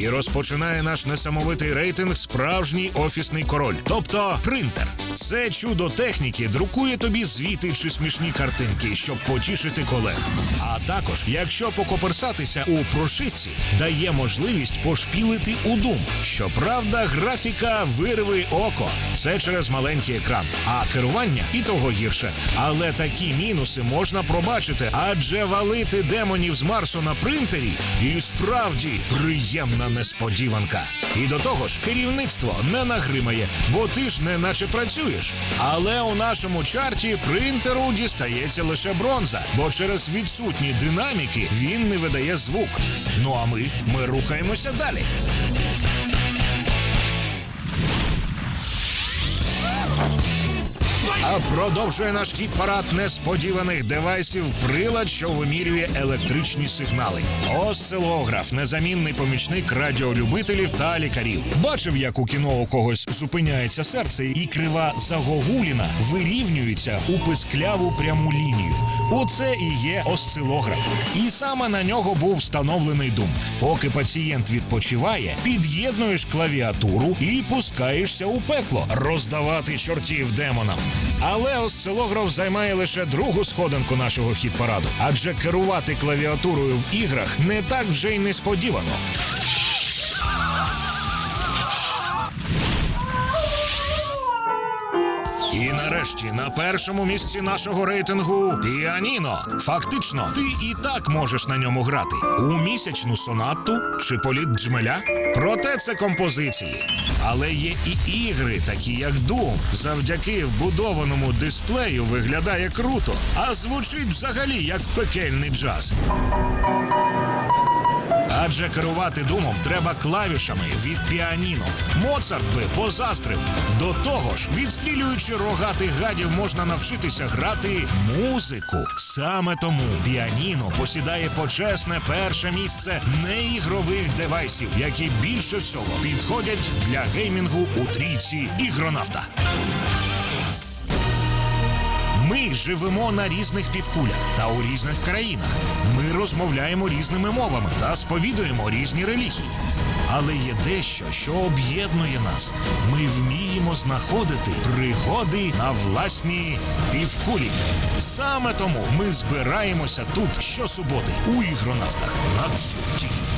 І розпочинає наш несамовитий рейтинг справжній офісний король, тобто принтер. Це чудо техніки друкує тобі звіти чи смішні картинки, щоб потішити колег. А також, якщо покоперсатися у прошивці, дає можливість пошпілити у дум. Щоправда, графіка вирви око. Це через маленький екран, а керування і того гірше. Але такі мінуси можна пробачити, адже валити демонів з Марсу на принтері і справді приємна несподіванка. І до того ж, керівництво не нагримає, бо ти ж не наче працюєш. Але у нашому чарті принтеру дістається лише бронза, бо через відсутні динаміки він не видає звук. Ну а ми, ми рухаємося далі. Продовжує наш хіт парад несподіваних девайсів прилад, що вимірює електричні сигнали. Осцилограф незамінний помічник радіолюбителів та лікарів. Бачив, як у кіно у когось зупиняється серце, і крива загогуліна вирівнюється у пискляву пряму лінію. Оце і є осцилограф. І саме на нього був встановлений дум. Поки пацієнт відпочиває, під'єднуєш клавіатуру і пускаєшся у пекло роздавати чортів демонам. Але осцилограф займає лише другу сходинку нашого хіт-параду, адже керувати клавіатурою в іграх не так вже й несподівано. Нарешті на першому місці нашого рейтингу піаніно. Фактично, ти і так можеш на ньому грати у місячну сонату чи політ джмеля. Проте це композиції. Але є і ігри, такі як Doom. Завдяки вбудованому дисплею виглядає круто, а звучить взагалі як пекельний джаз. Адже керувати думом треба клавішами від піаніно. Моцарт би позастрив. До того ж, відстрілюючи рогатих гадів, можна навчитися грати музику. Саме тому піаніно посідає почесне перше місце неігрових девайсів, які більше всього підходять для геймінгу у трійці ігронавта. Ми живемо на різних півкулях та у різних країнах. Ми розмовляємо різними мовами та сповідуємо різні релігії. Але є дещо, що об'єднує нас. Ми вміємо знаходити пригоди на власній півкулі. Саме тому ми збираємося тут щосуботи у ігронавтах на ТВ.